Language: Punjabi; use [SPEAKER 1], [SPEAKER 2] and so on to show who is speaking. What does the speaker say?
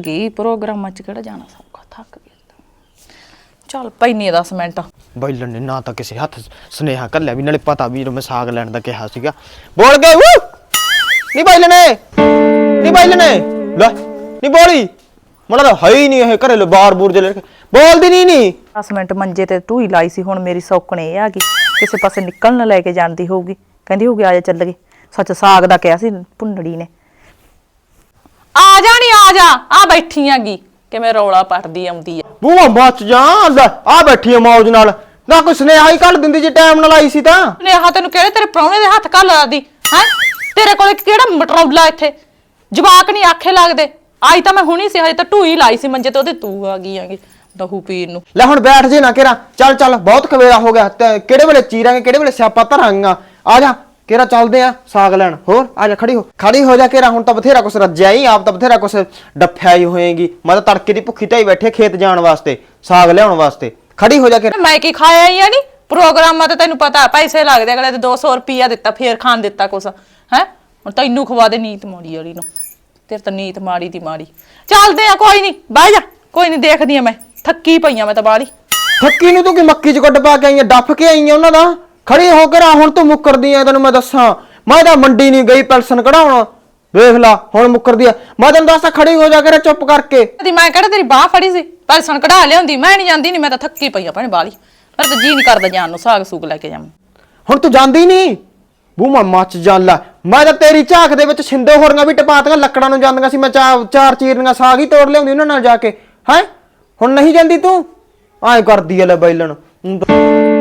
[SPEAKER 1] ਗਈ ਪ੍ਰੋਗਰਾਮਾਂ 'ਚ ਕਿਹੜਾ ਜਾਣਾ ਸੌਖਾ ਥੱਕ ਗਈ ਚੱਲ ਪੈਣੀ 10 ਮਿੰਟ।
[SPEAKER 2] ਬੈਲਣ ਨੇ ਨਾ ਤਾਂ ਕਿਸੇ ਹੱਥ ਸੁਨੇਹਾ ਕੱਲਿਆ ਵੀ ਨਾਲੇ ਪਤਾ ਵੀ ਮੈਂ ਸਾਗ ਲੈਣ ਦਾ ਕਿਹਾ ਸੀਗਾ। ਬੋਲ ਗਏ ਵੂ! ਨਹੀਂ ਬੈਲਣੇ ਨਹੀਂ ਬੈਲਣੇ ਲੈ ਨਹੀਂ ਬੋਲੀ! ਮੜਾ ਤਾਂ ਹੈ ਹੀ ਨਹੀਂ ਇਹ ਘਰੇ ਬਾਰ ਬੂਰ ਜੇ ਲੈ ਕੇ ਬੋਲਦੀ ਨਹੀਂ ਨਹੀਂ
[SPEAKER 1] 10 ਮਿੰਟ ਮੰਜੇ ਤੇ ਤੂੰ ਹੀ ਲਾਈ ਸੀ ਹੁਣ ਮੇਰੀ ਸੌਕਣੇ ਇਹ ਆ ਗਈ। ਕਿਸੇ ਪਾਸੇ ਨਿਕਲ ਨਾ ਲੈ ਕੇ ਜਾਂਦੀ ਹੋਊਗੀ। ਕਹਿੰਦੀ ਹੋਊਗੀ ਆ ਜਾ ਚੱਲ ਗਏ। ਸੱਚ ਸਾਗ ਦਾ ਕਿਹਾ ਸੀ ਭੁੰਨੜੀ ਨੇ। ਜਾ ਨੀ ਆ ਜਾ ਆ ਬੈਠੀ ਆਂਗੀ ਕਿਵੇਂ ਰੌਲਾ ਪੜਦੀ ਆਉਂਦੀ ਆ।
[SPEAKER 2] ਬੂਆ ਮੱਚ ਜਾ ਲੈ ਆ ਬੈਠੀ ਆ ਮੌਜ ਨਾਲ। ਨਾ ਕੋਈ ਸੁਨੇਹਾ ਹੀ ਕੱਢ ਦਿੰਦੀ ਜੇ ਟਾਈਮ ਨਾਲ ਆਈ ਸੀ ਤਾਂ।
[SPEAKER 1] ਨੇਹਾ ਤੈਨੂੰ ਕਿਹੜੇ ਤੇਰੇ ਪ੍ਰਾਹੁਣੇ ਦੇ ਹੱਥ ਘੱਲ ਲਾਦੀ ਹੈ? ਤੇਰੇ ਕੋਲ ਕਿਹੜਾ ਮਟਰੌਲਾ ਇੱਥੇ? ਜਵਾਕ ਨਹੀਂ ਆਖੇ ਲੱਗਦੇ। ਆਈ ਤਾਂ ਮੈਂ ਹੁਣੀ ਸੀ ਹਜੇ ਤਾਂ ਢੂਈ ਲਾਈ ਸੀ ਮੰਜੇ ਤੇ ਉਹਦੇ ਤੂੰ ਆ ਗਈ ਆਂਗੀ ਦਹੂ ਪੀਣ ਨੂੰ।
[SPEAKER 2] ਲੈ ਹੁਣ ਬੈਠ ਜੇ ਨਾ ਕਿਰਾ ਚੱਲ ਚੱਲ ਬਹੁਤ ਕਵੇਲਾ ਹੋ ਗਿਆ। ਤੇ ਕਿਹੜੇ ਵੇਲੇ ਚੀਰਾਂਗੇ ਕਿਹੜੇ ਵੇਲੇ ਸਿਆਪਾ ਧਰਾਂਗਾ। ਆ ਜਾ ਕਿਰਾ ਚੱਲਦੇ ਆ ਸਾਗ ਲੈਣ। ਹੋਰ ਆ ਜਾ ਖੜੀ ਹੋ। ਖੜੀ ਹੋ ਜਾ ਕਿਰਾ ਹੁਣ ਤਾਂ ਬਥੇਰਾ ਕੁਛ ਰੱਜਿਆ ਹੀ ਆਪ ਤਾਂ ਬਥੇਰਾ ਕੁਛ ਡੱਫਿਆ ਹੀ ਹੋਏਗੀ। ਮੈਂ ਤਾਂ ਤੜਕੇ ਦੀ ਭੁੱਖੀ ਢਾਈ ਬੈਠੇ ਖੇਤ ਜਾਣ ਵਾਸਤੇ ਸਾਗ ਲਿਆਉਣ ਵਾਸਤੇ। ਖੜੀ ਹੋ ਜਾ ਕਿਰਾ।
[SPEAKER 1] ਮੈਂ ਕੀ ਖਾਇਆ ਹੀ ਆ ਨੀ? ਪ੍ਰੋਗਰਾਮਾਂ ਤੇ ਤੈਨੂੰ ਪਤਾ ਪੈਸੇ ਲੱਗਦੇ ਅਗਲੇ ਤੇ 200 ਰੁਪਿਆ ਦਿੱਤਾ ਫੇਰ ਖਾਣ ਦਿੱਤਾ ਕੁਛ। ਹੈ? ਹੁਣ ਤੈਨੂੰ ਖਵਾ ਦੇ ਨੀਤ ਮਾੜੀ ਵਾਲੀ ਨੂੰ। ਤੇਰੇ ਤਾਂ ਨੀਤ ਮਾੜੀ ਦੀ ਮਾੜੀ। ਚੱਲਦੇ ਆ ਕੋਈ ਨਹੀਂ ਬਹਿ ਜਾ। ਕੋਈ ਨਹੀਂ ਦੇਖਦੀ ਆ ਮੈਂ। ਥੱਕੀ ਪਈਆਂ ਮੈਂ ਤਾਂ ਬਾਹਲੀ।
[SPEAKER 2] ਥੱਕੀ ਨੂੰ ਤੂੰ ਕੀ ਮੱਕੀ ਚ ਗੁੱਡ ਪਾ ਕੇ ਆਈ ਆ? ਡੱਫ ਕੇ ਆਈ ਆ ਉਹਨਾਂ ਦਾ? ਖੜੀ ਹੋ ਕੇ ਰਾ ਹੁਣ ਤੂੰ ਮੁੱਕਰਦੀ ਆ ਤੈਨੂੰ ਮੈਂ ਦੱਸਾਂ। ਮੈਂ ਤਾਂ ਮੰਡੀ ਨਹੀਂ ਗਈ ਪੈਲਸਨ ਕਢਾਉਣ। ਵੇਖ ਲਾ ਹੁਣ ਮੁੱਕਰਦੀ ਆ ਮੈਂ ਤੈਨੂੰ ਦੱਸਾਂ ਖੜੀ ਹੋ ਜਾ ਕੇ ਚੁੱਪ ਕਰਕੇ।
[SPEAKER 1] ਕਦੀ ਮੈਂ ਕਿਹੜਾ ਤੇਰੀ ਬਾਹ ਫੜੀ ਸੀ? ਪੈਸਣ ਕਢਾ ਲਿਆਉਂਦੀ ਮੈਂ ਨਹੀਂ ਜਾਂਦੀ ਨਹੀਂ ਮੈਂ ਤਾਂ ਥੱਕੀ ਪਈ ਆ ਭੈਣੇ ਬਾਹਲੀ। ਪਰ ਤਾਂ ਜੀ ਨਹੀਂ ਕਰਦਾ ਜਾਣ ਨੂੰ ਸਾਗ ਸੂਗ ਲੈ ਕੇ ਜਾਵਾਂ।
[SPEAKER 2] ਹੁਣ ਤੂੰ ਜਾਂਦੀ ਨਹੀਂ ਬੂਮਾ ਮੱਚ ਜਾਲਾ ਮੈਂ ਤਾਂ ਤੇਰੀ ਝਾਕ ਦੇ ਵਿੱਚ ਛਿੰਦੋ ਹੋਰੀਆਂ ਵੀ ਟਪਾਤੀਆਂ ਲੱਕੜਾਂ ਨੂੰ ਜਾਂਦੀਆਂ ਸੀ। ਮੈਂ ਚਾਰ ਚਾਰ ਚੀਰਨੀਆਂ ਸਾਗ ਹੀ ਤੋੜ ਲਿਆਉਂਦੀ ਉਹਨਾਂ ਨਾਲ ਜਾ ਕੇ। ਹੈ? ਹੁਣ ਨਹੀਂ ਜਾਂਦੀ ਤੂੰ? ਐਂ ਕਰਦੀ ਐ ਲੈ ਬੈਲਣ। ਤਾਂ-